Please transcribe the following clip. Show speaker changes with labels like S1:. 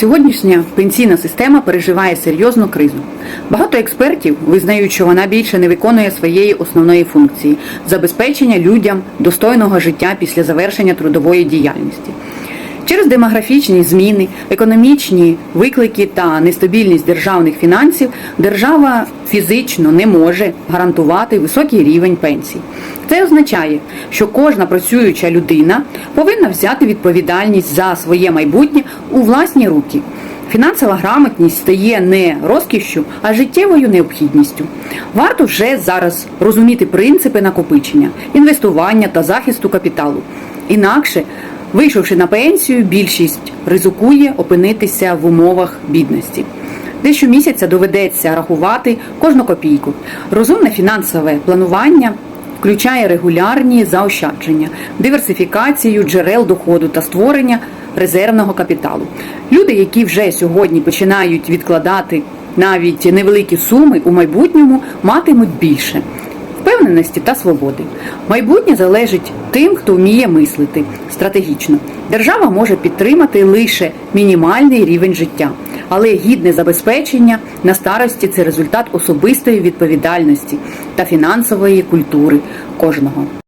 S1: Сьогоднішня пенсійна система переживає серйозну кризу. Багато експертів визнають, що вона більше не виконує своєї основної функції забезпечення людям достойного життя після завершення трудової діяльності. Через демографічні зміни, економічні виклики та нестабільність державних фінансів держава фізично не може гарантувати високий рівень пенсій. Це означає, що кожна працююча людина повинна взяти відповідальність за своє майбутнє у власні руки. Фінансова грамотність стає не розкішшю, а життєвою необхідністю. Варто вже зараз розуміти принципи накопичення, інвестування та захисту капіталу. Інакше, вийшовши на пенсію, більшість ризикує опинитися в умовах бідності. Де щомісяця доведеться рахувати кожну копійку. Розумне фінансове планування включає регулярні заощадження, диверсифікацію джерел доходу та створення резервного капіталу. Люди, які вже сьогодні починають відкладати навіть невеликі суми у майбутньому, матимуть більше впевненості та свободи. Майбутнє залежить тим, хто вміє мислити стратегічно. Держава може підтримати лише мінімальний рівень життя, але гідне забезпечення на старості це результат особистої відповідальності та фінансової культури кожного.